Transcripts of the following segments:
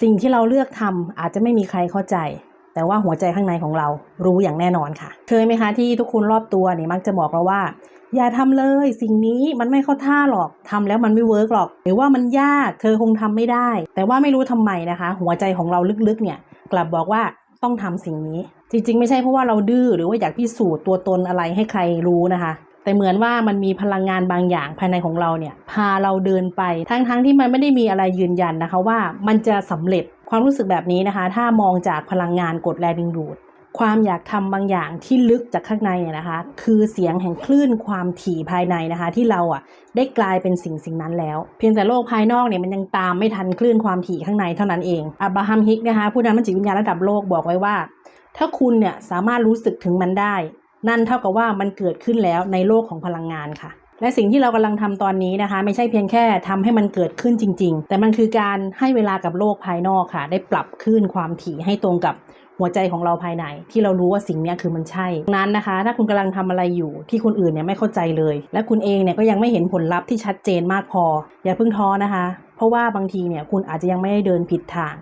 สิ่งที่เราเลือกทำอาจจะไม่มีใครเข้าใจ แต่ว่าหัวใจข้างในของเรารู้อย่างแน่นอนค่ะ เคยไหมคะที่ทุกคนรอบตัวเนี่ยมักจะบอกเราว่า อย่าทำเลยสิ่งนี้มันไม่เข้าท่าหรอกทำแล้วมันไม่เวิร์กหรอก หรือว่ามันยากเธอคงทำไม่ได้ แต่ว่าไม่รู้ทำไมนะคะ หัวใจของเราลึกๆเนี่ยกลับบอกว่าต้องทำสิ่งนี้ จริงๆ ไม่ใช่เพราะว่าเราดื้อหรือว่าอยากพิสูจน์ตัวตนอะไรให้ใครรู้นะคะ แต่เหมือนว่ามันมีพลังงานบางอย่างภายในของเราเนี่ยพาเราเดินไป ทั้งๆที่มันไม่ได้มีอะไรยืนยันนะคะว่ามันจะสำเร็จความรู้สึกแบบนี้นะคะ ถ้ามองจากพลังงานกดแรงดึงดูด ความอยากทำบางอย่างที่ลึกจากข้างในเนี่ยนะคะ คือเสียงแห่งคลื่นความถี่ภายในนะคะ ที่เราอะได้กลายเป็นสิ่งสิ่งนั้นแล้ว เพียงแต่โลกภายนอกเนี่ยมันยังตามไม่ทันคลื่นความถี่ข้างในเท่านั้นเองอับราฮัมฮิกนะคะผู้นำจิตวิญญาณระดับโลกบอกไว้ว่า ถ้าคุณเนี่ยสามารถรู้สึกถึงมันได้ นั่นเท่ากับว่ามันเกิดขึ้นแล้วในโลกของพลังงานค่ะ และสิ่งที่เรากำลังทำตอนนี้นะคะ ไม่ใช่เพียงแค่ทำให้มันเกิดขึ้นจริง ๆ แต่มันคือการให้เวลากับโลกภายนอกค่ะ ได้ปรับคลื่นความถี่ให้ตรงกับหัวใจของเราภายในที่เรารู้ว่าสิ่งนี้คือมันใช่ดังนั้นนะคะ ถ้าคุณกำลังทำอะไรอยู่ที่คนอื่นเนี่ยไม่เข้าใจเลย และคุณเองเนี่ยก็ยังไม่เห็นผลลัพธ์ที่ชัดเจนมากพอ อย่าเพิ่งท้อนะคะ เพราะว่าบางทีเนี่ยคุณอาจจะยังไม่ได้เดินผิดทาง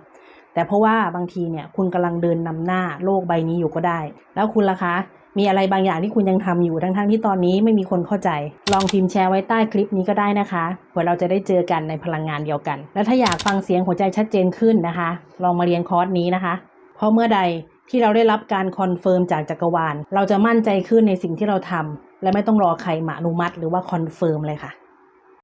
แต่เพราะว่าบางทีเนี่ยคุณกำลังเดินนำหน้าโลกใบนี้อยู่ก็ได้ แล้วคุณล่ะคะ มีอะไรบางอย่างที่คุณยังทำอยู่ทั้งๆที่ตอนนี้ไม่มีคนเข้าใจ ลองพิมพ์แชร์ไว้ใต้คลิปนี้ก็ได้นะคะเผื่อเราจะได้เจอกันในพลังงานเดียวกัน และถ้าอยากฟังเสียงหัวใจชัดเจนขึ้นนะคะ ลองมาเรียนคอร์สนี้นะคะ เพราะเมื่อใดที่เราได้รับการคอนเฟิร์มจากจักรวาล เราจะมั่นใจขึ้นในสิ่งที่เราทำและไม่ต้องรอใครมาอนุมัติ หรือว่าคอนเฟิร์มเลยค่ะ